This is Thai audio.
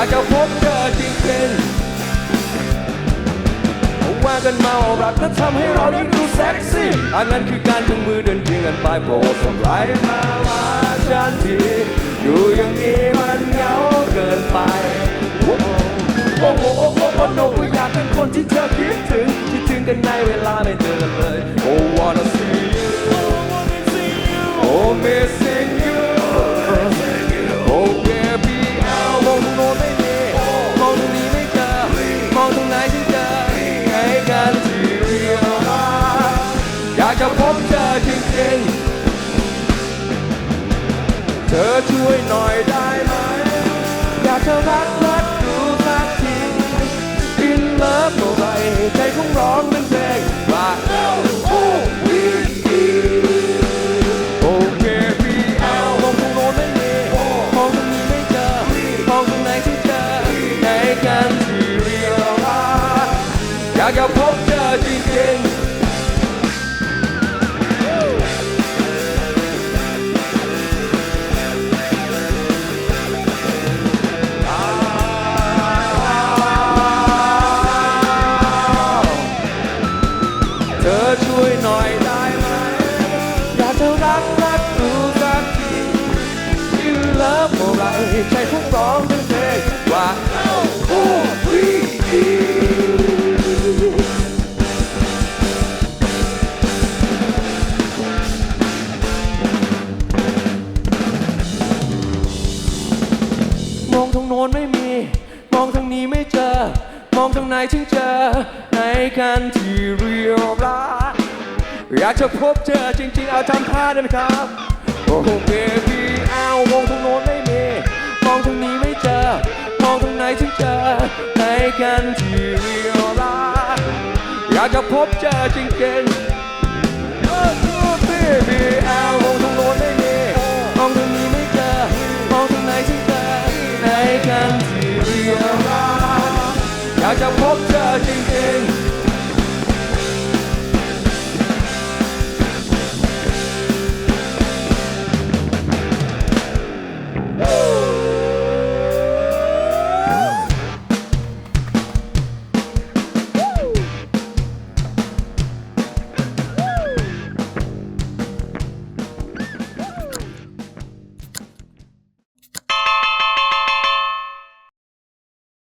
ากจะพบเจอจริงๆว่ากันมาว่ารักนั้นทำให้เรายิ่งดูเซ็กซี่ อันนั้นคือการจุงมือเดินเคียงกันไปโปรดส่งไลน์มาว่าฉันทีอยู่อย่างนี้มันเหงาเกินไปโอ้โหโอ้โหโอ้โหโอ้โหก็อยากเป็นคนที่เธอคิดถึงคิดถึงกันในเว จะพบเจอจริงๆ เธอช่วยหน่อยได้ไหม อยากจะรักรักดูสักทีกินเลิฟเท่าไรใจคงร้องเป็นเพลงว่าโอ้วีโอเคพี่เอามองตรงโน้นไม่มีมองตรงนี้ไม่เจอมองตรงไหนที่เจอให้กันทีเรียวว่าอยากจะพบเจอจริงๆ ช่วยหน่อยได้ไหม อยากจะรักรักดูสักทียืนเลิฟเมื่อไรใจคงร้องเป็นเพลงว่าโอ้วีมองทางโน้นไม่มี มองทางนี้ไม่เจอ มองทางไหนถึงเจอ ในกันที่เรียวรัก อยากจะพบเจอจริงๆ เอาทำท่าได้ไหมครับ โอ้โหเบบี้อาวงทางโน้นไม่มีมองทางนี้ไม่เจอ มองทางไหนถึงเจอในกันที่เรียลไลอยากจะพบเจอจริงๆโอ้โหเบบี้เอาวงตรงโน้นไม่มีมองตรงนี้ไม่เจอ มองตรงไหนถึงเจอในกันที่เรียลไลอยากจะพบเจอจริงๆ